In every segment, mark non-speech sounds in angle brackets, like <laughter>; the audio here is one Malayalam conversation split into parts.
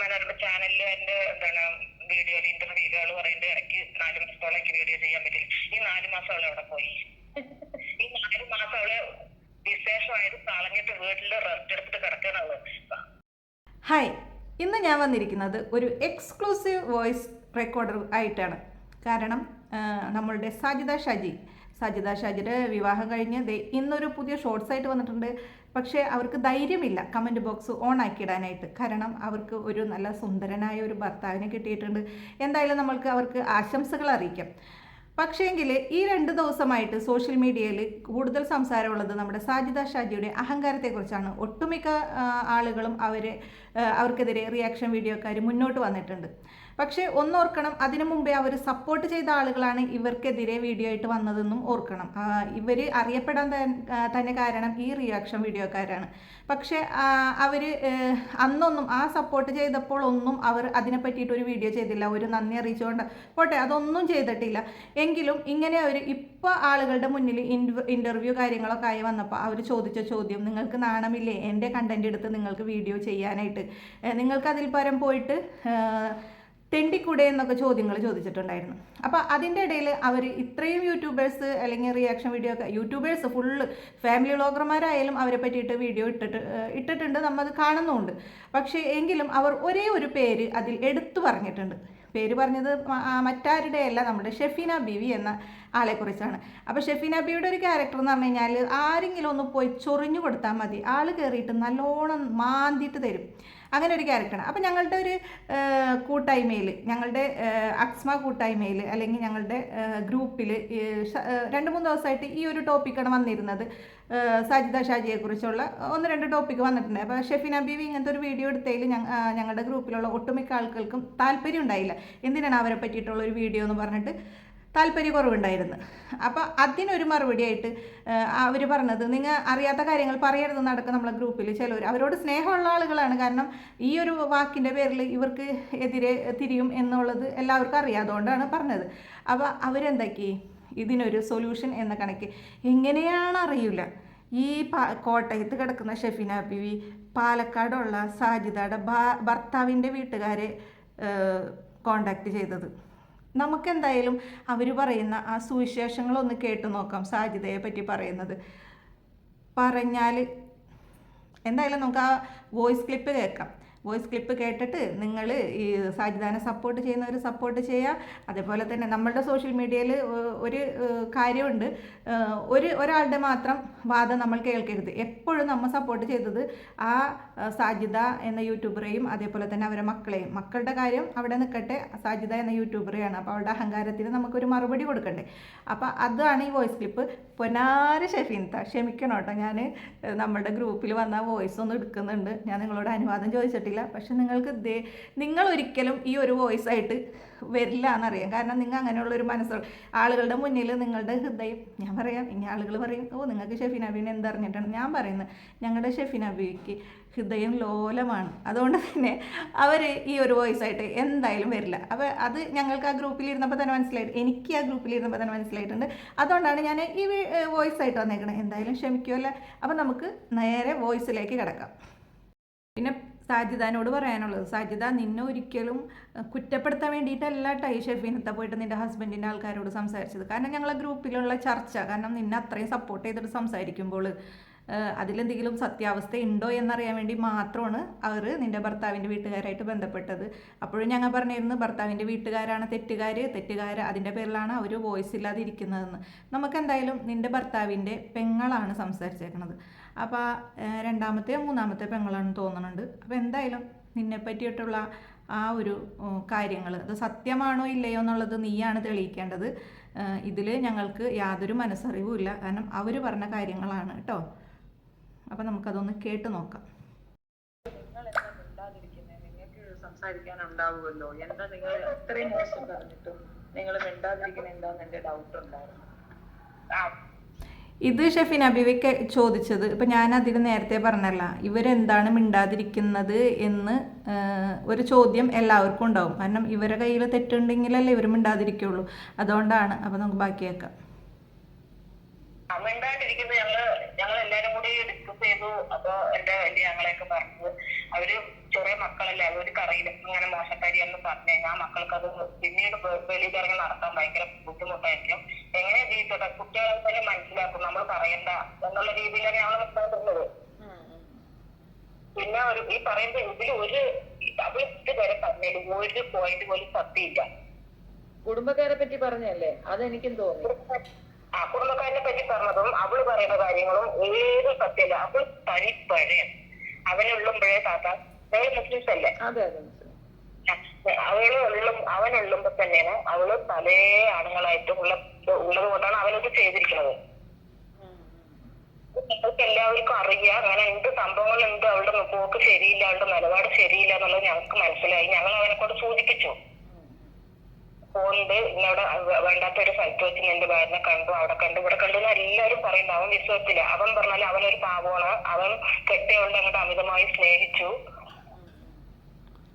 മനോരമ ചാനലിൽ എന്റെ എന്താണ് വീഡിയോയിൽ ഇന്റർവ്യൂകൾ പറയുന്നത് ഇടയ്ക്ക് നാല് മാസത്തോളം എനിക്ക് വീഡിയോ ചെയ്യാൻ പറ്റില്ല ഈ നാല് മാസം അവൾ അവിടെ പോയി? ഈ നാല് മാസം അവൾ വിശേഷമായത് കളഞ്ഞിട്ട് വീട്ടിൽ റെസ്റ്റ് എടുത്തിട്ട് കിടക്കണവൾ ഹായ് ഇന്ന് ഞാൻ വന്നിരിക്കുന്നത് ഒരു എക്സ്ക്ലൂസീവ് വോയിസ് റെക്കോർഡർ ആയിട്ടാണ്. കാരണം നമ്മളുടെ സാജിദ ഷാജി സാജിദ ഷാജിയുടെ വിവാഹം കഴിഞ്ഞ് ഇന്നൊരു പുതിയ ഷോർട്സ് ആയിട്ട് വന്നിട്ടുണ്ട്. പക്ഷേ അവർക്ക് ധൈര്യമില്ല കമന്റ് ബോക്സ് ഓൺ ആക്കിയിടാനായിട്ട്. കാരണം അവർക്ക് ഒരു നല്ല സുന്ദരനായ ഒരു ഭർത്താവിനെ കിട്ടിയിട്ടുണ്ട്. എന്തായാലും നമ്മൾക്ക് അവർക്ക് ആശംസകൾ അറിയിക്കാം. പക്ഷേങ്കിൽ ഈ രണ്ട് ദിവസമായിട്ട് സോഷ്യൽ മീഡിയയിൽ കൂടുതൽ സംസാരമുള്ളത് നമ്മുടെ സാജിദ ഷാജിയുടെ അഹങ്കാരത്തെക്കുറിച്ചാണ്. ഒട്ടുമിക്ക ആളുകളും അവരെ അവർക്കെതിരെ റിയാക്ഷൻ വീഡിയോക്കാർ മുന്നോട്ട് വന്നിട്ടുണ്ട്. പക്ഷേ ഒന്നോർക്കണം അതിനു മുമ്പേ അവർ സപ്പോർട്ട് ചെയ്ത ആളുകളാണ് ഇവർക്കെതിരെ വീഡിയോ ആയിട്ട് വന്നതെന്നും ഓർക്കണം. ഇവർ അറിയപ്പെടാൻ തന്നെ കാരണം ഈ റിയാക്ഷൻ വീഡിയോക്കാരാണ് പക്ഷേ അവർ അന്നൊന്നും ആ സപ്പോർട്ട് ചെയ്തപ്പോൾ ഒന്നും അവർ അതിനെ പറ്റിയിട്ട് ഒരു വീഡിയോ ചെയ്തില്ല. ഒരു നന്ദി അറിയിച്ചുകൊണ്ട് പോട്ടെ അതൊന്നും ചെയ്തിട്ടില്ല. എങ്കിലും ഇങ്ങനെ അവർ ഇപ്പോൾ ആളുകളുടെ മുന്നിൽ ഇന്റർവ്യൂ കാര്യങ്ങളൊക്കെ ആയി വന്നപ്പോൾ അവർ ചോദിച്ച ചോദ്യം നിങ്ങൾക്ക് നാണമില്ലേ? എന്റെ കണ്ടന്റ് എടുത്ത് നിങ്ങൾക്ക് വീഡിയോ ചെയ്യാനായിട്ട്. നിങ്ങൾക്കതിൽ പരം പോയിട്ട് തെണ്ടിക്കൂടെ എന്നൊക്കെ ചോദ്യങ്ങൾ ചോദിച്ചിട്ടുണ്ടായിരുന്നു. അപ്പോൾ അതിന്റെ ഇടയിൽ അവർ ഇത്രയും യൂട്യൂബേഴ്സ് അല്ലെങ്കിൽ റിയാക്ഷൻ വീഡിയോ ഒക്കെ യൂട്യൂബേഴ്സ് ഫുള്ള് ഫാമിലി വ്ളോഗർമാരായാലും അവരെ പറ്റിയിട്ട് വീഡിയോ ഇട്ടിട്ട് ഇട്ടിട്ടുണ്ട് നമ്മൾ കാണുന്നുമുണ്ട് പക്ഷേ എങ്കിലും അവർ ഒരേ ഒരു പേര് അതിൽ എടുത്തു പറഞ്ഞിട്ടുണ്ട്. പേര് പറഞ്ഞത് മറ്റാരുടെ അല്ല നമ്മുടെ ഷെഫീന ബിവി എന്ന ആളെക്കുറിച്ചാണ് അപ്പോൾ ഷെഫീന ബിയുടെ ഒരു ക്യാരക്ടർ എന്ന് പറഞ്ഞു കഴിഞ്ഞാൽ ആരെങ്കിലും ഒന്ന് പോയി ചൊറിഞ്ഞു കൊടുത്താൽ മതി. ആൾ കയറിയിട്ട് നല്ലോണം മാന്തിയിട്ട് തരും. അങ്ങനെ ഒരു ക്യാരക്ടറാണ് അപ്പോൾ ഞങ്ങളുടെ ഒരു കൂട്ടായ്മയിൽ ഞങ്ങളുടെ അക്സ്മ കൂട്ടായ്മയിൽ അല്ലെങ്കിൽ ഞങ്ങളുടെ ഗ്രൂപ്പിൽ രണ്ട് മൂന്ന് ദിവസമായിട്ട് ഈ ഒരു ടോപ്പിക്കാണ് വന്നിരുന്നത്. സാജിദ ഷാജിയെക്കുറിച്ചുള്ള ഒന്ന് രണ്ട് ടോപ്പിക്ക് വന്നിട്ടുണ്ട്. അപ്പോൾ ഷെഫിന ബീവി ഇങ്ങനത്തെ ഒരു വീഡിയോ എടുത്തതിൽ ഞങ്ങളുടെ ഗ്രൂപ്പിലുള്ള ഒട്ടുമിക്ക ആൾക്കാർക്കും താല്പര്യം ഉണ്ടായില്ല. എന്തിനാണ് അവരെ പറ്റിയിട്ടുള്ള ഒരു വീഡിയോ എന്ന് പറഞ്ഞിട്ട് താല്പര്യക്കുറവുണ്ടായിരുന്നു. അപ്പോൾ അതിനൊരു മറുപടിയായിട്ട് അവർ പറഞ്ഞത് നിങ്ങൾ അറിയാത്ത കാര്യങ്ങൾ പറയരുത് നടക്കും നമ്മളെ ഗ്രൂപ്പിൽ ചിലർ അവരോട് സ്നേഹമുള്ള ആളുകളാണ്. കാരണം ഈ ഒരു വാക്കിന്റെ പേരിൽ ഇവർക്ക് എതിരെ തിരിയും എന്നുള്ളത് എല്ലാവർക്കും അറിയാതുകൊണ്ടാണ് പറഞ്ഞത്. അപ്പോൾ അവരെന്താക്കി? ഇതിനൊരു സൊല്യൂഷൻ എന്ന കണക്ക്. എങ്ങനെയാണ് അറിയില്ല. ഈ പാ കോട്ടയത്ത് കിടക്കുന്ന ഷെഫിന ബിവി പാലക്കാടുള്ള സാജിദയുടെ ഭർത്താവിന്റെ ഭർത്താവിന്റെ വീട്ടുകാരെ കോണ്ടാക്ട് ചെയ്തത്. നമുക്കെന്തായാലും അവർ പറയുന്ന ആ സുവിശേഷങ്ങളൊന്ന് കേട്ടു നോക്കാം സാധ്യതയെ പറ്റി പറയുന്നത്. പറഞ്ഞാൽ എന്തായാലും നമുക്ക് ആ വോയിസ് ക്ലിപ്പ് കേൾക്കാം. വോയിസ് ക്ലിപ്പ് കേട്ടിട്ട് നിങ്ങൾ ഈ സാജിദാനെ സപ്പോർട്ട് ചെയ്യുന്നവർ സപ്പോർട്ട് ചെയ്യുക അതേപോലെ തന്നെ നമ്മളുടെ സോഷ്യൽ മീഡിയയിൽ ഒരു കാര്യമുണ്ട്. ഒരു ഒരാളുടെ മാത്രം വാദം നമ്മൾ കേൾക്കരുത്. എപ്പോഴും നമ്മൾ സപ്പോർട്ട് ചെയ്തത് ആ സാജിദ എന്ന യൂട്യൂബറെയും അതേപോലെ തന്നെ അവരുടെ മക്കളെയും. മക്കളുടെ കാര്യം അവിടെ നിൽക്കട്ടെ സാജിദ എന്ന യൂട്യൂബറെയാണ്. അപ്പോൾ അവളുടെ അഹങ്കാരത്തിന് നമുക്കൊരു മറുപടി കൊടുക്കണ്ടേ. അപ്പോൾ അതാണ് ഈ വോയിസ് ക്ലിപ്പ്. പൊന്നാര ഷെഫീൻത ക്ഷമിക്കണം കേട്ടോ ഞാൻ നമ്മുടെ ഗ്രൂപ്പിൽ വന്ന വോയിസ് ഒന്ന് എടുക്കുന്നുണ്ട്. ഞാൻ നിങ്ങളോട് അനുവാദം ചോദിച്ചിട്ടില്ല. പക്ഷെ നിങ്ങൾക്ക് ദേ നിങ്ങൾ ഒരിക്കലും ഈ ഒരു വോയിസ് ആയിട്ട് വരില്ല എന്നറിയാം. കാരണം നിങ്ങൾ അങ്ങനെയുള്ളൊരു മനസ്സ് ആളുകളുടെ മുന്നിൽ നിങ്ങളുടെ ഹൃദയം ഞാൻ പറയാം ഇനി ആളുകൾ പറയും ഓ നിങ്ങൾക്ക് ഷെഫിൻ അബീനെ എന്തറിഞ്ഞിട്ടാണ് ഞാൻ പറയുന്നത് ഞങ്ങളുടെ ഷെഫിൻ അബിക്ക് ഹൃദയം ലോലമാണ്. അതുകൊണ്ട് തന്നെ അവർ ഈ ഒരു വോയിസ് ആയിട്ട് എന്തായാലും വരില്ല. അപ്പോൾ അത് ഞങ്ങൾക്ക് ആ ഗ്രൂപ്പിൽ ഇരുന്നപ്പോൾ തന്നെ മനസ്സിലായിട്ട് എനിക്ക് ആ ഗ്രൂപ്പിൽ ഇരുന്നപ്പോൾ തന്നെ മനസ്സിലായിട്ടുണ്ട്. അതുകൊണ്ടാണ് ഞാൻ ഈ വോയിസ് ആയിട്ട് വന്നേക്കണത് എന്തായാലും ക്ഷമിക്കുമല്ലോ അപ്പോൾ നമുക്ക് നേരെ വോയിസിലേക്ക് കിടക്കാം. പിന്നെ സാജിദാനോട് പറയാനുള്ളത്. സാജിദ നിന്നെ ഒരിക്കലും കുറ്റപ്പെടുത്താൻ വേണ്ടിയിട്ടല്ല ടൈ ഷെഫീനത്തെ പോയിട്ട് നിന്റെ ഹസ്ബൻഡിന്റെ ആൾക്കാരോട് സംസാരിച്ചത്. കാരണം ഞങ്ങളെ ഗ്രൂപ്പിലുള്ള ചർച്ച കാരണം നിന്നെ അത്രയും സപ്പോർട്ട് ചെയ്തിട്ട് സംസാരിക്കുമ്പോൾ അതിലെന്തെങ്കിലും സത്യാവസ്ഥ ഉണ്ടോ എന്നറിയാൻ വേണ്ടി മാത്രമാണ് അവർ നിന്റെ ഭർത്താവിന്റെ വീട്ടുകാരായിട്ട് ബന്ധപ്പെട്ടത്. അപ്പോഴും ഞങ്ങൾ പറഞ്ഞിരുന്നു ഭർത്താവിന്റെ വീട്ടുകാരാണ് തെറ്റുകാർ തെറ്റുകാർ അതിന്റെ പേരിലാണ് അവർ വോയിസ് ഇല്ലാതെ ഇരിക്കുന്നതെന്ന് നമുക്ക് എന്തായാലും നിന്റെ ഭർത്താവിന്റെ പെങ്ങളാണ് സംസാരിച്ചേക്കുന്നത് അപ്പോൾ രണ്ടാമത്തെ മൂന്നാമത്തെ പെങ്ങളാണ് തോന്നുന്നുണ്ട് അപ്പോൾ എന്തായാലും നിന്നെ പറ്റിയിട്ടുള്ള ആ ഒരു കാര്യങ്ങൾ അത് സത്യമാണോ ഇല്ലയോ എന്നുള്ളത് നീയാണ് തെളിയിക്കേണ്ടത്. ഇതിൽ ഞങ്ങൾക്ക് യാതൊരു മനസ്സറിവുമില്ല കാരണം അവർ പറഞ്ഞ കാര്യങ്ങളാണ് കേട്ടോ. അപ്പോൾ നമുക്കതൊന്ന് കേട്ട് നോക്കാം. എന്താ നിങ്ങൾ അത്രയും മോശം പറഞ്ഞിട്ടും നിങ്ങൾ മിണ്ടാതിരിക്കുന്ന എന്താന്ന് എന്റെ ഡൗട്ട് ഉണ്ടായിരുന്നു ഇത് ഷെഫിൻ അബിവയ്ക്ക് ചോദിച്ചത് ഇപ്പം ഞാൻ അതിന് നേരത്തെ പറഞ്ഞല്ല ഇവരെന്താണ് മിണ്ടാതിരിക്കുന്നത് എന്ന് ഒരു ചോദ്യം എല്ലാവർക്കും ഉണ്ടാവും. കാരണം ഇവരുടെ കയ്യിൽ തെറ്റുണ്ടെങ്കിലല്ലേ ഇവർ മിണ്ടാതിരിക്കുള്ളൂ. അതുകൊണ്ടാണ്. അപ്പോൾ നമുക്ക് ബാക്കിയേക്കാം. മിണ്ടാതിരിക്കുന്നത് ഞങ്ങൾ എല്ലാരും കൂടി ഡിസ്കസ് ചെയ്തു. അപ്പൊ എന്റെ വലിയ ഞങ്ങളെയൊക്കെ പറഞ്ഞു. അവർ ചെറിയ മക്കളല്ലേ അവർക്ക് അറിയില്ല ഇങ്ങനെ മോശക്കാരിയെന്ന് പറഞ്ഞു കഴിഞ്ഞാൽ ആ മക്കൾക്ക് അത് പിന്നീട് വെളിയിൽ ഇറങ്ങി നടത്താൻ ഭയങ്കര ബുദ്ധിമുട്ടായിരിക്കും. എങ്ങനെ ജീവിച്ചോട്ടെ കുട്ടികളെ തന്നെ മനസ്സിലാക്കും. നമ്മൾ പറയണ്ട എന്നുള്ള രീതിയിലാണ് ഞങ്ങൾ ഉം. പിന്നെ ഒരു ഈ പറയുന്ന ഇതിൽ ഒരു അവർ ഇതുവരെ പറഞ്ഞതിൽ ഒരു പോയിന്റ് പോലും സത്യമില്ല. കുടുംബക്കാരെ പറ്റി പറഞ്ഞല്ലേ അതെനിക്കും തോന്നി. ആ കുടുംബക്കാരനെ പറ്റി പറഞ്ഞതും അവൾ പറയുന്ന കാര്യങ്ങളും ഏത് സത്യമില്ല. അവൾ തനി പഴയ. അവനുള്ളുമ്പോഴേ താത്ത നിങ്ങൾ മുസ്ലിംസ് അല്ലേ? അവൾ ഉള്ളും അവനുള്ളുമ്പോ തന്നെയാണ് അവൾ പല ആണുങ്ങളായിട്ടും ഉള്ള ഉള്ളത് കൊണ്ടാണ് അവനത് ചെയ്തിരിക്കുന്നത്. ഞങ്ങൾക്ക് എല്ലാവർക്കും അറിയാം. അങ്ങനെ എന്ത് സംഭവങ്ങളുണ്ട് അവളുടെ പോക്ക് ശരിയില്ല അവളുടെ നിലപാട് ശരിയില്ല എന്നുള്ളത് ഞങ്ങൾക്ക് മനസ്സിലായി. ഞങ്ങൾ അവനെ കൊണ്ട് സൂചിപ്പിച്ചു. ഫോണിൽ ഇന്നവിടെ വേണ്ടാത്ത ഒരു സ്ഥലത്ത് വെച്ച് നിന്റെ ഭാര്യനെ കണ്ടു. അവിടെ കണ്ടു. ഇവിടെ കണ്ടു എന്ന് എല്ലാവരും പറയുന്നു. അവൻ വിശ്വസിച്ചില്ല. അവൻ പറഞ്ഞാൽ അവനൊരു പാവമാണ്. അവൻ കെട്ടിയോണ്ട് അങ്ങോട്ട് അമിതമായി സ്നേഹിച്ചു.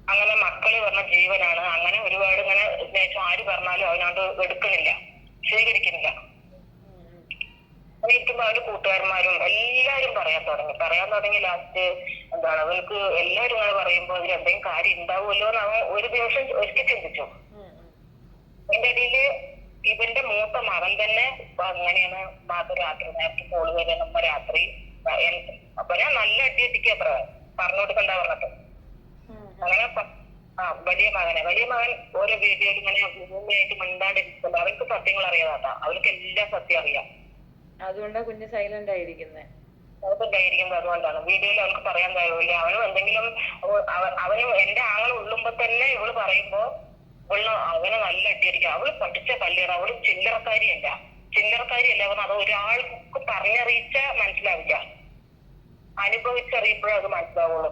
അങ്ങനെ മക്കൾ പറഞ്ഞ ജീവനാണ്. അങ്ങനെ ഒരുപാട് ഇങ്ങനെ സ്നേഹിച്ചു. ആര് പറഞ്ഞാലും അവനോട് എടുക്കുന്നില്ല. സ്വീകരിക്കുന്നില്ല. ഇരിക്കുമ്പോ അവന്റെ കൂട്ടുകാരന്മാരും എല്ലാരും പറയാൻ തുടങ്ങി. പറയാൻ തുടങ്ങി ലാസ്റ്റ് എന്താണ്? അവൾക്ക് എല്ലാരും അങ്ങനെ പറയുമ്പോ അതിൽ എന്തെങ്കിലും കാര്യം ഉണ്ടാവുമല്ലോ എന്ന് അവൻ ഒരു ദിവസം ഒരിക്കൽ ചിന്തിച്ചു. ഉം. ഇടയിൽ ഇവന്റെ മൂത്ത മകൻ തന്നെ ഇപ്പൊ അങ്ങനെയാണ് മാത്ത രാത്രി നേരത്തെ കോൾ വരെ നമ്മ രാത്രി അപ്പൊ ഞാൻ നല്ല അടി അടിക്കുക അത്ര. പറഞ്ഞു കൊടുക്കണ്ട പറഞ്ഞിട്ട്. അങ്ങനെ ആ വലിയ മകനെ. വലിയ മകൻ ഓരോ വീഡിയോയിൽ ഇങ്ങനെ ഭൂമിയായിട്ട് മിണ്ടാണ്ടിരിക്കുന്നുണ്ട് അവർക്ക് സത്യങ്ങൾ അറിയാതാ അവർക്ക് എല്ലാ സത്യം അറിയാം. അതുകൊണ്ടാ കുഞ്ഞ് സൈലന്റ് ആയിരിക്കുന്നേ. അവർക്ക് ധൈര്യം അതുകൊണ്ടാണ്. വീഡിയോയിൽ അവൾക്ക് പറയാൻ കഴിയില്ല അവനും എന്തെങ്കിലും അവനും അവ- അവന് എന്റെ ആങ്ങൾ ഉള്ളുമ്പോ തന്നെ ഇവൾ പറയുമ്പോ ഉള്ള അവന് നല്ല അടിയായിരിക്കും അവൾ പഠിച്ച കല്യാണം അവൾ ചില്ലറക്കാരിയല്ല. ചില്ലറക്കാരിയല്ല അവൻ അത് ഒരാൾക്ക് പറഞ്ഞറിയിച്ച മനസ്സിലാവില്ല. അനുഭവിച്ചറിയുമ്പോഴേ അത് മനസ്സിലാവുള്ളൂ.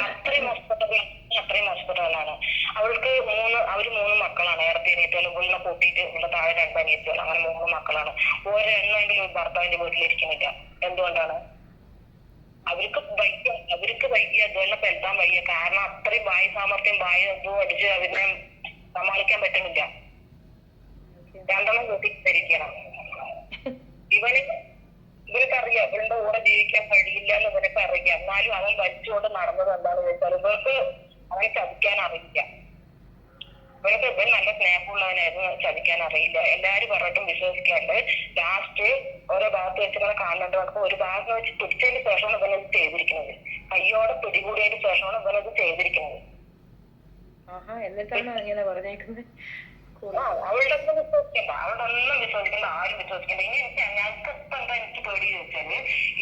അത്രയും ഹോസ്പിറ്റൽ അത്രയും ഹോസ്പിറ്റലാണ് അവൾക്ക് മൂന്ന് അവർ മൂന്ന് മക്കളാണ്. ഇറത്തി അനിയത്തികളും ഉള്ള കൂട്ടിയിട്ട് ഉള്ള താഴെ രണ്ട് അങ്ങനെ മൂന്ന് മക്കളാണ്. ഒരെണ്ണമെങ്കിലും ഭർത്താവിന്റെ വീട്ടിലിരിക്കുന്നില്ല. എന്തുകൊണ്ടാണ്? അവർക്ക് വയ്യ അവർക്ക് വയ്യ അതുപോലെ പെരുത്താൻ വയ്യ. കാരണം അത്രയും വായ സാമർത്ഥ്യം വായ ഇതും അടിച്ച് അതിനെ സമാളിക്കാൻ പറ്റുന്നില്ല. രണ്ടെണ്ണം കൂട്ടി ധരിക്കണം. ഇവന് ഇവർക്കറിയാം ഇവളുടെ കൂടെ ജീവിക്കാൻ കഴിയില്ല എന്ന് ഇവനൊക്കെ അറിയാം. എന്നാലും അവൻ വലിച്ചുകൊണ്ട് നടന്നത് എന്താണെന്ന് വെച്ചാൽ ഇവർക്ക് അവനെ ചതിക്കാൻ അറിയില്ല. ഇവനൊക്കെ ഇവൻ നല്ല സ്നേഹമുള്ളവനായിരുന്നു ചതിക്കാൻ അറിയില്ല. എല്ലാരും പറഞ്ഞിട്ടും വിശ്വസിക്കാണ്ട് ലാസ്റ്റ് ഓരോ ഭാഗത്ത് വെച്ച് ഇങ്ങനെ കാണുന്നുണ്ട്. നമുക്ക് ഒരു ഭാഗത്ത് വെച്ച് പിടിച്ചതിന് ശേഷമാണ് ഇവനത് ചെയ്തിരിക്കുന്നത്. കയ്യോടെ പിടികൂടിയതിന് ശേഷമാണ് ഇവനത് ചെയ്തിരിക്കുന്നത്. ആഹാ എന്നിട്ടാണ് ഇങ്ങനെ പറഞ്ഞേക്കുന്നത്? ആ, അവളുടെ ഒന്നും വിശ്വസിക്കണ്ട. അവളുടെ ഒന്നും വിശ്വസിക്കണ്ട ആരും വിശ്വസിക്കണ്ട. ഇനി എനിക്ക് ഞങ്ങൾക്ക് ഇപ്പൊ എന്താ എനിക്ക് പേടി ചോദിച്ചാൽ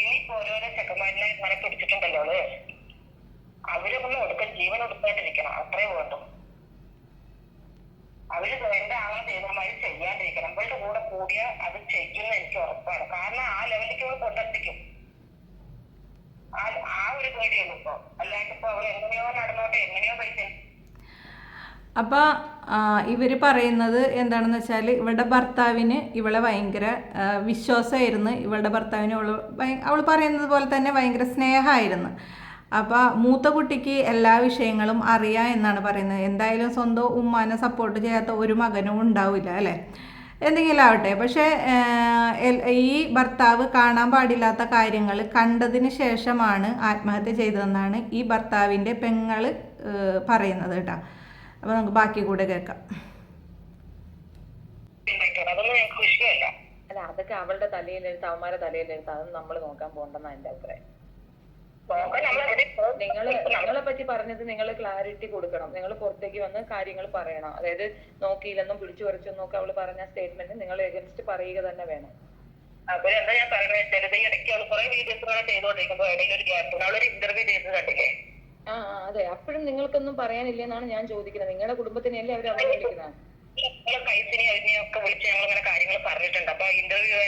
ഇനി ഓരോരോ ചെക്കന്മാരിനെ ഇങ്ങനെ പിടിച്ചിട്ടുണ്ടല്ലോ അവരൊന്നും ഒടുക്കൽ ജീവൻ ഒടുക്കാണ്ടിരിക്കണം അത്രേ വേണ്ടു. അവർ എന്റെ ആളെ ചെയ്തമാതിരി ചെയ്യാണ്ടിരിക്കണം. ഇവളുടെ കൂടെ കൂടിയ അത് ചെയ്യുന്ന എനിക്ക് ഉറപ്പാണ്. കാരണം ആ ലെവലിലേക്ക് അവൾ കൊണ്ടെത്തിക്കും. ആ ഒരു പേടിയുള്ളൂ ഇപ്പൊ. അല്ലാണ്ട് ഇപ്പൊ അവൾ എങ്ങനെയോ നടന്നോട്ടെ എങ്ങനെയോ പൈസ അപ്പോൾ ഇവർ പറയുന്നത് എന്താണെന്ന് വെച്ചാൽ ഇവളുടെ ഭർത്താവിന് ഇവളെ ഭയങ്കര വിശ്വാസമായിരുന്നു. ഇവളുടെ ഭർത്താവിന് അവൾ അവൾ പറയുന്നത് പോലെ തന്നെ ഭയങ്കര സ്നേഹമായിരുന്നു. അപ്പോൾ മൂത്ത കുട്ടിക്ക് എല്ലാ വിഷയങ്ങളും അറിയാം എന്നാണ് പറയുന്നത്. എന്തായാലും സ്വന്തം ഉമ്മാനെ സപ്പോർട്ട് ചെയ്യാത്ത ഒരു മകനും ഉണ്ടാവില്ല അല്ലേ? എന്തെങ്കിലും ആവട്ടെ. പക്ഷേ ഈ ഭർത്താവ് കാണാൻ പാടില്ലാത്ത കാര്യങ്ങൾ കണ്ടതിന് ശേഷമാണ് ആത്മഹത്യ ചെയ്തതെന്നാണ് ഈ ഭർത്താവിന്റെ പെങ്ങൾ പറയുന്നത് കേട്ടോ. അപ്പോൾ നമുക്ക് ബാക്കി കൂടെ കേൾക്കാം. അല്ല അതൊക്കെ അവളുടെ തലയിലെടുത്ത് അവന്മാരുടെ തലയിലെടുത്ത് അതൊന്നും നമ്മൾ നോക്കാൻ പോകണ്ടെന്നാണ് എന്റെ അഭിപ്രായം. നിങ്ങൾ നിങ്ങളെ പറ്റി പറഞ്ഞത് നിങ്ങൾ ക്ലാരിറ്റി കൊടുക്കണം. നിങ്ങൾ പുറത്തേക്ക് വന്ന് കാര്യങ്ങൾ പറയണം. അതായത് നോക്കിയില്ലെന്നും പിടിച്ചു പറിച്ചെന്നും ഒക്കെ അവൾ പറഞ്ഞ സ്റ്റേറ്റ്മെന്റ് നിങ്ങൾ എഗൻസ്റ്റ് പറയുക തന്നെ വേണം. അവരെന്താ ഞാൻ പറയുന്നത് വെച്ചാൽ ഈ ഇടയ്ക്ക് അവൾ കുറെ വീഡിയോസ് ഇങ്ങനെ ചെയ്തോണ്ടിരിക്കുമ്പോ ഇടയിൽ ഒരു ഗ്യാപ്പ് അവളൊരു ഇന്റർവ്യൂ ചെയ്ത് കണ്ടില്ലേ? ആ ആ, അതെ. അപ്പോഴും നിങ്ങൾക്കൊന്നും പറയാനില്ലെന്നാണ് ഞാൻ ചോദിക്കുന്നത്. നിങ്ങളുടെ കുടുംബത്തിനെയല്ലേ അവർ അവരെ വിളിക്കുന്നത് നമ്മളെ കൈസിനെ അതിനെയും ഒക്കെ വിളിച്ച് ഞങ്ങൾ ഇങ്ങനെ കാര്യങ്ങൾ പറഞ്ഞിട്ടുണ്ട് അപ്പൊ ഇന്റർവ്യൂ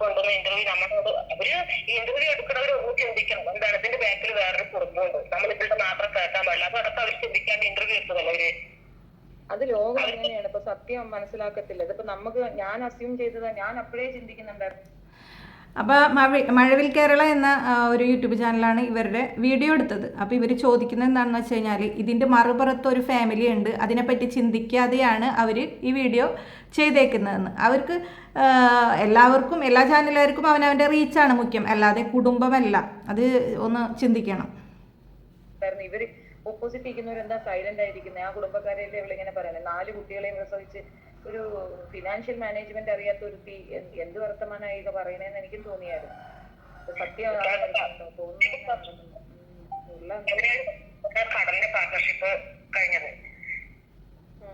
കൊണ്ടുവന്ന ഇന്റർവ്യൂ നമ്മളോട് അവർ ഇന്റർവ്യൂ എടുക്കുന്നവർ ഒന്ന് ചിന്തിക്കണം എന്താണ് ഇതിന്റെ ബാക്കിൽ വേറൊരു കുടുംബമുണ്ട് നമ്മൾ ഇതിന്റെ മാത്രം കേൾക്കാൻ പാടില്ല അത് അടക്കം അവർ ചിന്തിക്കാണ്ട് ഇന്റർവ്യൂ എടുത്തതല്ലേ അവർ അത് ലോകം അങ്ങനെയാണ് ഇപ്പൊ സത്യം മനസ്സിലാക്കത്തില്ല. ഇതിപ്പോ നമുക്ക് ഞാൻ അസ്യൂം ചെയ്തത് ഞാൻ അപ്പോഴേ ചിന്തിക്കുന്നുണ്ടായിരുന്നു. അപ്പോൾ മഴ മഴവിൽ കേരള എന്ന ഒരു യൂട്യൂബ് ചാനലാണ് ഇവരുടെ വീഡിയോ എടുത്തത്. അപ്പോൾ ഇവർ ചോദിക്കുന്നത് എന്താണെന്ന് വെച്ച് കഴിഞ്ഞാൽ ഇതിന്റെ മറുപുറത്ത് ഒരു ഫാമിലി ഉണ്ട്. അതിനെപ്പറ്റി ചിന്തിക്കാതെയാണ് അവർ ഈ വീഡിയോ ചെയ്തേക്കുന്നതെന്ന്. അവർക്ക് എല്ലാവർക്കും എല്ലാ ചാനലുകാർക്കും അവനവന്റെ റീച്ചാണ് മുഖ്യം. അല്ലാതെ കുടുംബമല്ല. അത് ഒന്ന് ചിന്തിക്കണം. ഓപ്പോസിറ്റ് ഇരിക്കുന്നവരെന്താ സൈലന്റ് ആയിരിക്കുന്നത് ആ കുടുംബക്കാരെയല്ലേ ഇവളിങ്ങനെ പറയുന്നത് നാല് കുട്ടികളെയും പ്രസവിച്ച് ഒരു ഫിനാൻഷ്യൽ മാനേജ്മെന്റ് അറിയാത്ത ഒരു തീ എന്ത് വർത്തമാനമായി ഇത് പറയണേന്ന് എനിക്കും തോന്നിയായിരുന്നു. സത്യമാണെന്ന് തോന്നുന്നു. പാർട്ണർഷിപ്പ് കഴിഞ്ഞത്.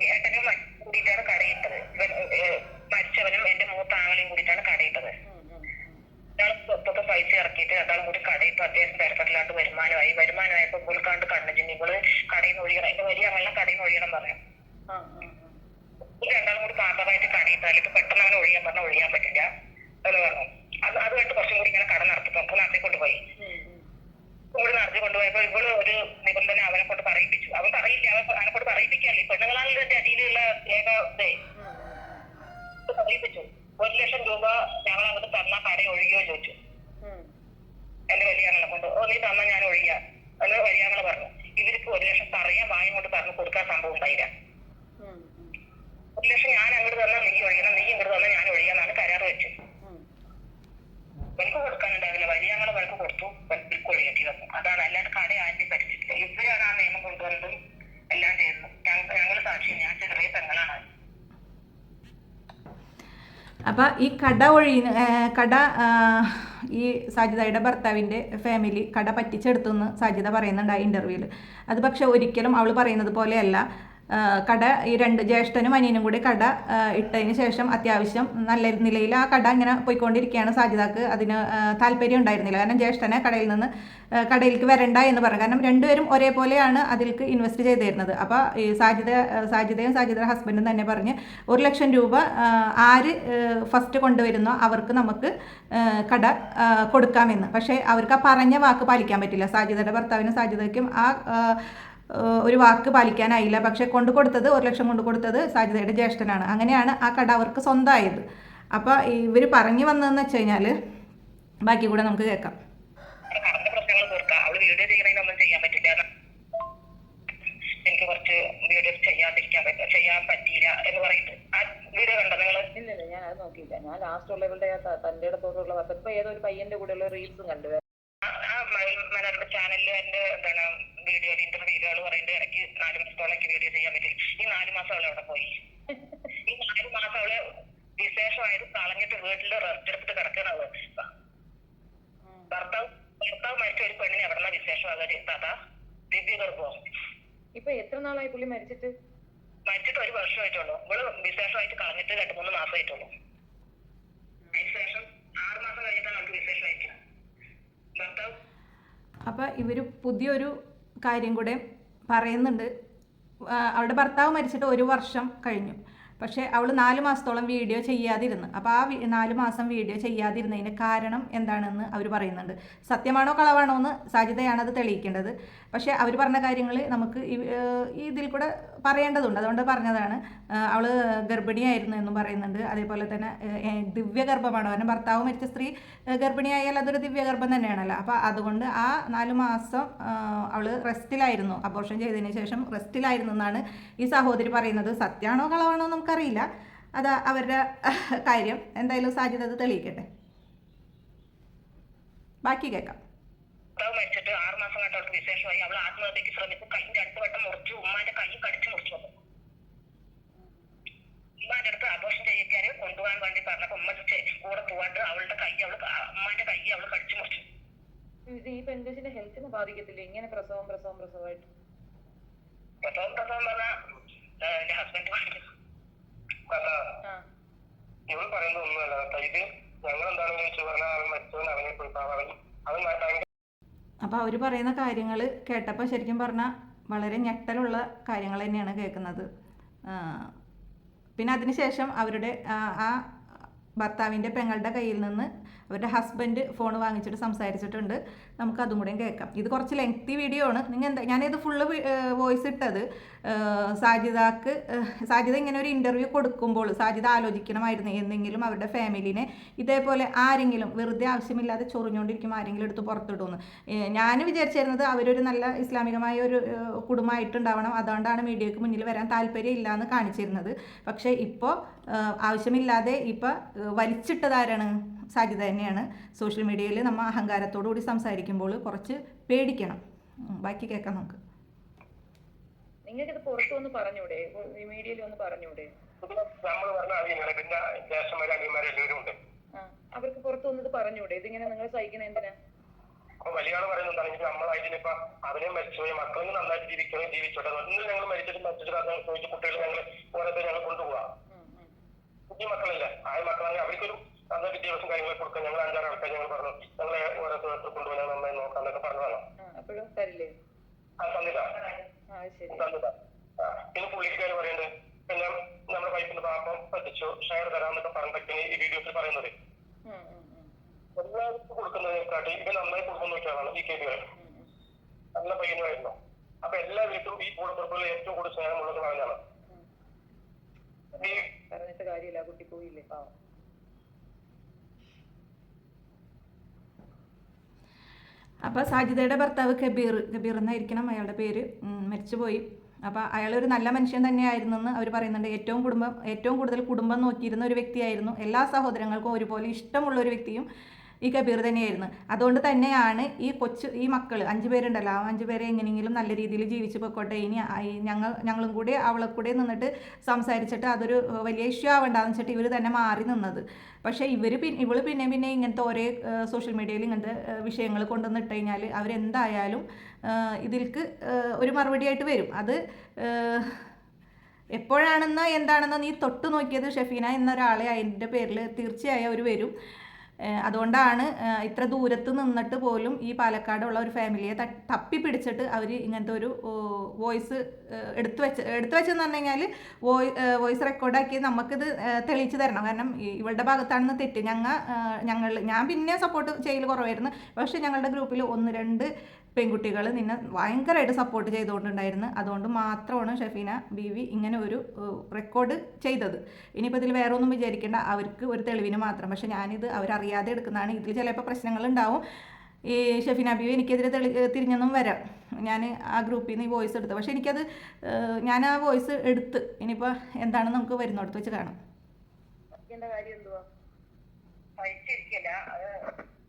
ഏട്ടനും കൂടിയിട്ടാണ് കടയിട്ടത്. മരിച്ചവനും എന്റെ മൂത്ത ആങ്ങളെയും കൂടിയിട്ടാണ് കടയിട്ടത്. ഇയാൾ സ്വത്തൊക്കെ പൈസ ഇറക്കിയിട്ട് രണ്ടാളും കൂടി കടയിട്ട് അത്യാവശ്യം തിരക്കട്ടിലാണ്ട് വരുമാനമായി. വരുമാനമായപ്പോ ഇവൾക്കാണ്ട് കണ്ണുചിന്നി ഇവൾ കടയിൽ നിന്ന് ഒഴിയണം. എന്റെ വലിയ ആങ്ങളെ കടയിൽ നിന്ന് ഒഴിയണം പറയാം. ഈ രണ്ടാളും കൂടി പാപമായിട്ട് ഇപ്പൊ പെട്ടെന്ന് അങ്ങനെ ഒഴിയാൻ പറഞ്ഞാൽ ഒഴിയാൻ പറ്റില്ല എന്ന് പറഞ്ഞു. അത് അത് കഴിഞ്ഞിട്ട് കുറച്ചും കൂടി ഇങ്ങനെ കട നടത്തിപ്പോ അപ്പൊ നടത്തി കൊണ്ടുപോയി. ഇവിടെ നടത്തി കൊണ്ടുപോയപ്പോ ഇവൾ ഒരു നിബന്ധന അവനെ കൊണ്ട് പറയിപ്പിച്ചു. അവൻ പറയില്ല. അവൻ അവനെ കൊണ്ട് പറയിപ്പിക്കാല്ലേ പെണ്ണുങ്ങളാണല്ലോ ഇതിന്റെ അടിയിലുള്ള ഏക ഇത് പറയിപ്പിച്ചു. ഒരു ലക്ഷം രൂപ ഞങ്ങൾ അങ്ങോട്ട് തന്നാ കട ഒഴിയോ ചോദിച്ചു. എന്റെ വലിയാങ്ങളെ കൊണ്ട്. ഓ നീ തന്നാ ഞാൻ ഒഴിയാ. എന്ന് വലിയാങ്ങളെ പറഞ്ഞു. ഇവർക്ക് ഒരു ലക്ഷം പറയാൻ വായും കൊണ്ട് പറഞ്ഞു കൊടുക്കാൻ സംഭവം ഉണ്ടായില്ല. ഒരു ലക്ഷം ഞാൻ അങ്ങോട്ട് തന്നാൽ നീ ഒഴിയണം. നീ ഇങ്ങോട്ട് തന്നാൽ ഞാൻ ഒഴിയാന്നാണ് കരാർ വെച്ചത് ഉം. വെളുക്ക് കൊടുക്കാനുണ്ടാവില്ല വലിയാങ്ങളെ വെളുക്ക് കൊടുത്തു വെളുക്ക് ഒഴിയേണ്ടി വന്നു അതാണ് അല്ലാണ്ട് കട ആരും പറ്റിച്ചിട്ടില്ല ഇവരാണ് ആ നിയമം കൊണ്ടുവന്നതും എല്ലാം ചെയ്യുന്നത് ഞങ്ങൾ സാക്ഷി ഞാൻ ചെറിയ പെങ്ങളാണ് അപ്പോൾ ഈ കട ഒഴി കട ഈ സാജിതയുടെ ഭർത്താവിന്റെ ഫാമിലി കട പറ്റിച്ചെടുത്തു എന്ന് സാജിത പറയുന്നുണ്ട് ആ ഇന്റർവ്യൂവിൽ അത് പക്ഷെ ഒരിക്കലും അവൾ പറയുന്നത് പോലെയല്ല. കട ഈ രണ്ട് ജ്യേഷ്ഠനും അനിയനും കൂടി കട ഇട്ടതിന് ശേഷം അത്യാവശ്യം നല്ല നിലയിൽ ആ കട ഇങ്ങനെ പോയിക്കൊണ്ടിരിക്കുകയാണ് സാജിദക്ക്. അതിന് താല്പര്യം ഉണ്ടായിരുന്നില്ല. കാരണം ജ്യേഷ്ഠനെ കടയിൽ നിന്ന് കടയിലേക്ക് വരണ്ട എന്ന് പറഞ്ഞു. കാരണം രണ്ടുപേരും ഒരേപോലെയാണ് അതിലേക്ക് ഇൻവെസ്റ്റ് ചെയ്തിരുന്നത്. അപ്പോൾ ഈ സാജിദ സാജിതയും സാജിദയുടെ ഹസ്ബൻഡും തന്നെ പറഞ്ഞ് ഒരു ലക്ഷം രൂപ ആര് ഫസ്റ്റ് കൊണ്ടുവരുന്നോ അവർക്ക് നമുക്ക് കട കൊടുക്കാമെന്ന്. പക്ഷേ അവർക്ക് ആ പറഞ്ഞ വാക്ക് പാലിക്കാൻ പറ്റില്ല. സാജിദയുടെ ഭർത്താവിനും ആ, ആ, ഒരു വാക്ക് പാലിക്കാനായില്ല. പക്ഷേ കൊണ്ടു കൊടുത്തത് ഒരു ലക്ഷം കൊണ്ടു കൊടുത്തത് സാജിദയുടെ ജ്യേഷ്ഠനാണ്. അങ്ങനെയാണ് ആ കട അവർക്ക് സ്വന്തമായത്. അപ്പോൾ ഇവർ പറഞ്ഞു വന്നതെന്ന് വെച്ച് കഴിഞ്ഞാൽ ബാക്കി കൂടെ നമുക്ക് കേൾക്കാം. എനിക്ക് കുറച്ച് വീഡിയോസ് ചെയ്യാതിരിക്കാൻ പറ്റില്ല. ചെയ്യാൻ പറ്റിയില്ല എന്ന് പറയിട്ട് ആ വീഡിയോ കണ്ടോ നിങ്ങൾ? ഇല്ല ഇല്ല ഞാൻ അത് നോക്കിയില്ല ഞാൻ ലാസ്റ്റ് ഉള്ളവരുടെ തന്റെ അടുത്തോട്ടുള്ള ഇപ്പൊ ഏതൊരു പയ്യന്റെ കൂടെയുള്ള റീൽസും കണ്ടു. മനോരമ ചാനലിൽ എന്റെ എന്താണ് വീഡിയോ ഇന്റർവ്യൂകൾ പറയുന്നത് ഇടയ്ക്ക് നാല് മാസത്തോളം എനിക്ക് വീഡിയോ ചെയ്യാൻ പറ്റില്ല ഈ നാല് മാസം അവളെ അവിടെ പോയി? ഈ നാല് മാസം അവൾ വിശേഷമായത് കളഞ്ഞിട്ട് വീട്ടിൽ റെസ്റ്റ് എടുത്തിട്ട് കിടക്കണം അവൾ. ഭർത്താവ് ഭർത്താവ് മരിച്ച ഒരു പെണ്ണിന് എവിടെന്ന വിശേഷമാകാൻ താത്ത ദിവ്യ ഗർഭോ ഇപ്പൊ എത്ര നാളായി പുള്ളി മരിച്ചിട്ട്? മരിച്ചിട്ട് ഒരു വർഷമായിട്ടുള്ളൂ. ഇവൾ വിശേഷമായിട്ട് കളഞ്ഞിട്ട് രണ്ട് മൂന്ന് മാസമായിട്ടുള്ളൂ. അതിനുശേഷം ആറ് മാസം കഴിഞ്ഞിട്ടാണ് അവൾക്ക് വിശേഷമായിട്ട് ഭർത്താവ് അപ്പോൾ ഇവർ പുതിയൊരു കാര്യം കൂടെ പറയുന്നുണ്ട്. അവളുടെ ഭർത്താവ് മരിച്ചിട്ട് ഒരു വർഷം കഴിഞ്ഞു. പക്ഷേ അവൾ നാല് മാസത്തോളം വീഡിയോ ചെയ്യാതിരുന്നു. അപ്പോൾ ആ നാല് മാസം വീഡിയോ ചെയ്യാതിരുന്നതിന് കാരണം എന്താണെന്ന് അവർ പറയുന്നുണ്ട്. സത്യമാണോ കളവാണോ എന്ന് സാധ്യതയാണ് അത് തെളിയിക്കേണ്ടത്. പക്ഷേ അവർ പറഞ്ഞ കാര്യങ്ങൾ നമുക്ക് ഇതിൽ കൂടെ പറയേണ്ടതുണ്ട്. അതുകൊണ്ട് പറഞ്ഞതാണ് അവൾ ഗർഭിണിയായിരുന്നു എന്നും പറയുന്നുണ്ട്. അതേപോലെ തന്നെ ദിവ്യഗർഭമാണ്. കാരണം ഭർത്താവ് മരിച്ച സ്ത്രീ ഗർഭിണിയായാൽ അതൊരു ദിവ്യഗർഭം തന്നെയാണല്ലോ. അപ്പോൾ അതുകൊണ്ട് ആ നാല് മാസം അവൾ റെസ്റ്റിലായിരുന്നു. അബോർഷൻ ചെയ്തതിന് ശേഷം റെസ്റ്റിലായിരുന്നു എന്നാണ് ഈ സഹോദരി പറയുന്നത്. സത്യമാണോ കളവാണോ നമുക്കറിയില്ല. അത് അവരുടെ കാര്യം. എന്തായാലും സാധ്യത അത് തെളിയിക്കട്ടെ. ബാക്കി കേൾക്കാം. ഭർത്താവ് മരിച്ചിട്ട് ആറ് മാസം കണ്ട് അവൾക്ക് വിശേഷമായി അവൾ ആത്മഹത്യക്ക് ശ്രമിച്ചു. കൈ രണ്ടു വട്ടം മുറിച്ചു. ഉമ്മാന്റെ കൈ കടിച്ചു മുറിച്ചു വന്നു ഉമ്മാന്റെ അടുത്ത് ആഘോഷം ചെയ്യിക്കാന് കൊണ്ടുപോകാൻ വേണ്ടി പറഞ്ഞപ്പോ ഉമ്മ കൂടെ പോവാണ്ട് അവളുടെ കൈ അവൾ ഉമ്മാന്റെ കൈ അവൾ കടിച്ചു മുറിച്ചു. ഇത് ഈ പെൺകൊച്ചിന്റെ ഹെൽത്തിനെ ബാധിക്കത്തില്ല? ഇങ്ങനെ പ്രസവം പ്രസവം പ്രസവമായിട്ട്. പ്രസവം പ്രസവം പറഞ്ഞ എന്റെ ഹസ്ബൻഡ് ഇവൾ പറയുന്നത് ഒന്നുമല്ല ഇത് ഞങ്ങൾ എന്താണെന്ന് ചോദിച്ചു പറഞ്ഞാൽ അവൻ മരിച്ചവൻ ഇറങ്ങിപ്പോയി. അവൻ അവൻ അപ്പോൾ അവർ പറയുന്ന കാര്യങ്ങൾ കേട്ടപ്പോൾ ശരിക്കും പറഞ്ഞാൽ വളരെ ഞെട്ടലുള്ള കാര്യങ്ങൾ തന്നെയാണ് കേൾക്കുന്നത്. പിന്നെ അതിനുശേഷം അവരുടെ ആ, ഭർത്താവിന്റെ പെങ്ങളുടെ കയ്യിൽ നിന്ന് അവരുടെ ഹസ്ബൻഡ് ഫോൺ വാങ്ങിച്ചിട്ട് സംസാരിച്ചിട്ടുണ്ട്. നമുക്ക് അതും കൂടെയും കേൾക്കാം. ഇത് കുറച്ച് ലെങ്തി വീഡിയോ ആണ്. നിങ്ങൾ എന്താ ഞാനിത് ഫുള്ള് വോയിസ് ഇട്ടത്. സാജിതാക്ക് സാജിദ ഇങ്ങനെ ഒരു ഇന്റർവ്യൂ കൊടുക്കുമ്പോൾ സാജിദ ആലോചിക്കണമായിരുന്നു എന്തെങ്കിലും അവരുടെ ഫാമിലിനെ ഇതേപോലെ ആരെങ്കിലും വെറുതെ ആവശ്യമില്ലാതെ ചൊറിഞ്ഞുകൊണ്ടിരിക്കും ആരെങ്കിലും എടുത്ത് പുറത്തിടുമെന്ന്. ഞാൻ വിചാരിച്ചിരുന്നത് അവരൊരു നല്ല ഇസ്ലാമികമായ ഒരു കുടുംബമായിട്ടുണ്ടാവണം. അതുകൊണ്ടാണ് മീഡിയക്ക് മുന്നിൽ വരാൻ താല്പര്യം ഇല്ല എന്ന് കാണിച്ചിരുന്നത്. പക്ഷേ ഇപ്പോൾ ആവശ്യമില്ലാതെ ഇപ്പോൾ വലിച്ചിട്ടതാരാണ്? സാജിദ തന്നെയാണ്. സോഷ്യൽ മീഡിയയിൽ നമ്മൾ അഹങ്കാരത്തോടു കൂടി സംസാരിക്കുമ്പോൾ കുറച്ച് പേടിക്കണം. ബാക്കി കേൾക്കാം നമുക്ക്. നിങ്ങൾക്ക് ഇത് പുറത്തു വന്ന് പറഞ്ഞൂടെ? മീഡിയയിൽ ഒന്ന് പറഞ്ഞൂടെ? നമ്മൾ പറഞ്ഞ പിന്നെ ജ്യേഷ്ഠന്മാരും അനിയന്മാരും എല്ലാവരും ഉണ്ട്. അവർക്ക് പുറത്തു വന്നത് പറഞ്ഞൂടെ? ഇതിങ്ങനെ നിങ്ങൾ സഹിക്കുന്ന എന്തിനാ? അപ്പൊ വലിയ ആൾ പറയുന്നുണ്ടാണെങ്കിൽ നമ്മളായിട്ട് ഇപ്പൊ അവനെ മരിച്ചുപോയി മക്കളും നന്നായിട്ട് ജീവിക്കണം ജീവിച്ചോട്ടെ ഇന്ന് ഞങ്ങൾ മരിച്ചിട്ട് മരിച്ചിട്ട് അത് ചോദിച്ച കുട്ടികൾ ഞങ്ങൾ ഓരോരുത്തർ ഞങ്ങൾ കൊണ്ടുപോകാം ഉം, ഉം. കുഞ്ഞു മക്കളില്ല? ആ മക്കളാണെങ്കിൽ അവർക്കൊരു നല്ല വിദ്യാഭ്യാസം കാര്യങ്ങളൊക്കെ കൊടുക്കാൻ ഞങ്ങൾ അഞ്ചാറ് ആൾക്കാർ ഞങ്ങൾ പറഞ്ഞു. ഞങ്ങളെ ഓരോ കൊണ്ടുപോകാൻ ഞങ്ങൾ നന്നായി നോക്കാം എന്നൊക്കെ പറഞ്ഞതാണ്. ആ അപ്പോഴും തരില്ലേ? തന്നില്ല ആ തന്നില്ല ആ, പിന്നെ പുള്ളിക്കാര് പറയുന്നത് പിന്നെ നമ്മുടെ വൈഫിന്റെ പാപ്പം പറ്റിച്ചു ഷെയർ തരാന്നൊക്കെ പറഞ്ഞിട്ടൊക്കെ ഈ വീഡിയോസിൽ പറയുന്നത്. എല്ലാവർക്കും കൊടുക്കുന്നതിനെക്കാട്ടി ഇത് നന്നായി കൊടുക്കുന്ന നോക്കിയാണ് ഈ കെ ബി ഉം, ഉം. നല്ല പയ്യനുമായിരുന്നു അപ്പൊ എല്ലാ വീട്ടിലും ഈ കൂടപ്പുറപ്പിൽ ഏറ്റവും കൂടുതൽ സ്നേഹമുള്ളത് പറഞ്ഞാണ്. ഈ പറഞ്ഞിട്ട് കാര്യമില്ല. കുട്ടി പോയില്ലേ? പാവം. അപ്പോൾ സാജിദയുടെ ഭർത്താവ് കബീർ കബീർ എന്നായിരിക്കണം അയാളുടെ പേര്. മരിച്ചുപോയി. അപ്പോൾ ഒരു നല്ല മനുഷ്യൻ തന്നെയായിരുന്നെന്ന് അവർ പറയുന്നുണ്ട്. ഏറ്റവും കുടുംബം ഏറ്റവും കൂടുതൽ കുടുംബം നോക്കിയിരുന്ന ഒരു വ്യക്തിയായിരുന്നു. എല്ലാ സഹോദരങ്ങൾക്കും ഒരുപോലെ ഇഷ്ടമുള്ള ഒരു വ്യക്തിയും ഈ കബീർ തന്നെയായിരുന്നു. അതുകൊണ്ട് തന്നെയാണ് ഈ കൊച്ചു ഈ മക്കൾ അഞ്ച് പേരുണ്ടല്ലോ ആ അഞ്ച് പേരെ എങ്ങനെയെങ്കിലും നല്ല രീതിയിൽ ജീവിച്ച് പൊക്കോട്ടെ ഇനി ഞങ്ങൾ ഞങ്ങളും കൂടി അവളെ കൂടെ നിന്നിട്ട് സംസാരിച്ചിട്ട് അതൊരു വലിയ ഇഷ്യൂ ആവണ്ടെന്ന് വെച്ചിട്ട് ഇവർ തന്നെ മാറി നിന്നത്. പക്ഷേ ഇവർ പിന്നെ ഇവൾ പിന്നെ പിന്നെ ഇങ്ങനത്തെ ഒരേ സോഷ്യൽ മീഡിയയിൽ ഇങ്ങനത്തെ വിഷയങ്ങൾ കൊണ്ടുവന്നിട്ട് കഴിഞ്ഞാൽ അവരെന്തായാലും ഇതിൽക്ക് ഒരു ഒരു മറുപടിയായിട്ട് വരും. അത് എപ്പോഴാണെന്നോ എന്താണെന്നോ നീ തൊട്ട് നോക്കിയത് ഷെഫീന എന്നൊരാളെ അതിന്റെ പേരിൽ തീർച്ചയായും അവർ വരും. അതുകൊണ്ടാണ് ഇത്ര ദൂരത്ത് നിന്നിട്ട് പോലും ഈ പാലക്കാടുള്ള ഒരു ഫാമിലിയെ തപ്പി പിടിച്ചിട്ട് അവർ ഇങ്ങനത്തെ ഒരു വോയിസ് എടുത്തു വെച്ച് എടുത്തു വെച്ചെന്ന് പറഞ്ഞു കഴിഞ്ഞാൽ വോയി വോയിസ് റെക്കോർഡാക്കി നമുക്കിത് തെളിയിച്ചു തരണം. കാരണം ഇവളുടെ ഭാഗത്താണെന്ന് തെറ്റ്. ഞങ്ങൾ ഞങ്ങൾ ഞാൻ പിന്നെ സപ്പോർട്ട് ചെയ്യൽ കുറവായിരുന്നു. പക്ഷേ ഞങ്ങളുടെ ഗ്രൂപ്പിൽ ഒന്ന് രണ്ട് പെൺകുട്ടികൾ നിന്നെ ഭയങ്കരമായിട്ട് സപ്പോർട്ട് ചെയ്തുകൊണ്ടുണ്ടായിരുന്നു. അതുകൊണ്ട് മാത്രമാണ് ഷെഫീന ബീവി ഇങ്ങനെ ഒരു റെക്കോർഡ് ചെയ്തത്. ഇനിയിപ്പോൾ ഇതിൽ വേറെ ഒന്നും വിചാരിക്കേണ്ട. അവർക്ക് ഒരു തെളിവിന് മാത്രം. പക്ഷേ ഞാനിത് അവരറിയാതെ എടുക്കുന്നതാണ്. ഇതിൽ ചിലപ്പോൾ പ്രശ്നങ്ങളുണ്ടാവും ഈ ഷെഫീന ബീവി എനിക്കെതിരെ തെളി തിരിഞ്ഞൊന്നും വരാം. ഞാൻ ആ ഗ്രൂപ്പിൽ നിന്ന് ഈ വോയിസ് എടുത്തു. പക്ഷേ എനിക്കത് ഞാൻ ആ വോയിസ് എടുത്ത്. ഇനിയിപ്പോൾ എന്താണെന്ന് നമുക്ക് വരുന്നോടത്ത് വെച്ച് കാണാം എന്താ കാര്യം എന്തുവാ സഹിച്ചിരിക്കില്ല അത്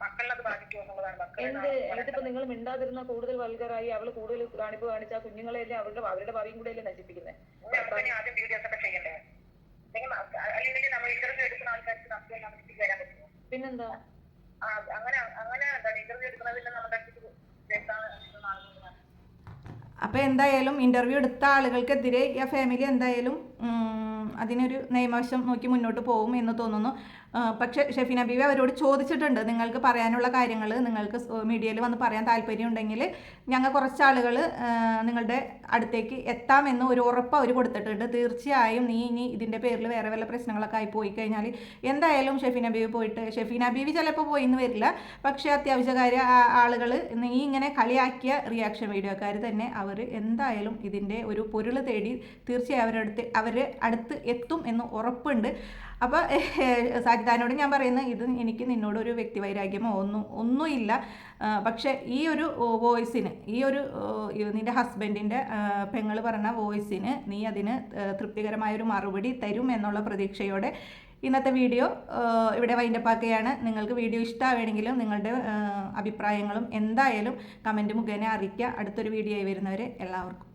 മക്കളിലത് ബാധിക്കും എന്നുള്ളതാണ് മക്കളെ എന്ത്? എന്നിട്ടിപ്പോ നിങ്ങൾ മിണ്ടാതിരുന്ന കൂടുതൽ വൽഗറായി അവൾ കൂടുതൽ കാണിപ്പ് കാണിച്ച ആ കുഞ്ഞുങ്ങളെയല്ലേ അവരുടെ അവരുടെ ഭാവിയും കൂടെ അല്ലേ നശിപ്പിക്കുന്നത് പിന്നെന്താ? അപ്പൊ എന്തായാലും ഇന്റർവ്യൂ എടുത്ത ആളുകൾക്കെതിരെ ഈ ഫാമിലി എന്തായാലും അതിനൊരു നിയമവശം നോക്കി മുന്നോട്ട് പോകും എന്ന് തോന്നുന്നു. പക്ഷേ ഷെഫീന ബീവി അവരോട് ചോദിച്ചിട്ടുണ്ട് നിങ്ങൾക്ക് പറയാനുള്ള കാര്യങ്ങൾ നിങ്ങൾക്ക് മീഡിയയിൽ വന്ന് പറയാൻ താല്പര്യമുണ്ടെങ്കിൽ ഞങ്ങൾ കുറച്ച് ആളുകൾ നിങ്ങളുടെ അടുത്തേക്ക് എത്താമെന്ന് ഒരു ഉറപ്പ് അവർ കൊടുത്തിട്ടുണ്ട്. തീർച്ചയായും നീ ഇനി ഇതിന്റെ പേരിൽ വേറെ വല്ല പ്രശ്നങ്ങളൊക്കെ ആയി പോയി കഴിഞ്ഞാൽ എന്തായാലും ഷെഫീന ബീവി പോയിട്ട് ഷെഫീന ബീവി ചിലപ്പോൾ പോയി എന്ന് വരില്ല. പക്ഷേ അത്യാവശ്യകാര്യ ആളുകൾ നീ ഇങ്ങനെ കളിയാക്കിയ റിയാക്ഷൻ വീഡിയോക്കാർ തന്നെ അവർ എന്തായാലും ഇതിന്റെ ഒരു പൊരുൾ തേടി തീർച്ചയായും അവരടുത്ത് അവർ അടുത്ത് എത്തും എന്ന് ഉറപ്പുണ്ട്. അപ്പോൾ <laughs> സാജിദാനോട് ഞാൻ പറയുന്നത് ഇത് എനിക്ക് നിന്നോട് ഒരു വ്യക്തിവൈരാഗ്യമോ ഒന്നും ഒന്നുമില്ല. പക്ഷെ ഈ ഒരു വോയിസിന് ഈ ഒരു നിന്റെ ഹസ്ബൻഡിന്റെ പെങ്ങൾ പറഞ്ഞ വോയിസിന് നീ അതിന് തൃപ്തികരമായ ഒരു മറുപടി തരും എന്നുള്ള പ്രതീക്ഷയോടെ ഇന്നത്തെ വീഡിയോ ഇവിടെ വൈൻഡപ്പാക്കുകയാണ് നിങ്ങൾക്ക് വീഡിയോ ഇഷ്ടമാവുകയാണെങ്കിലും നിങ്ങളുടെ അഭിപ്രായങ്ങളും എന്തായാലും കമന്റ് മുഖേന അറിയിക്കുക. അടുത്തൊരു വീഡിയോ ആയി വരുന്നവരെ എല്ലാവർക്കും.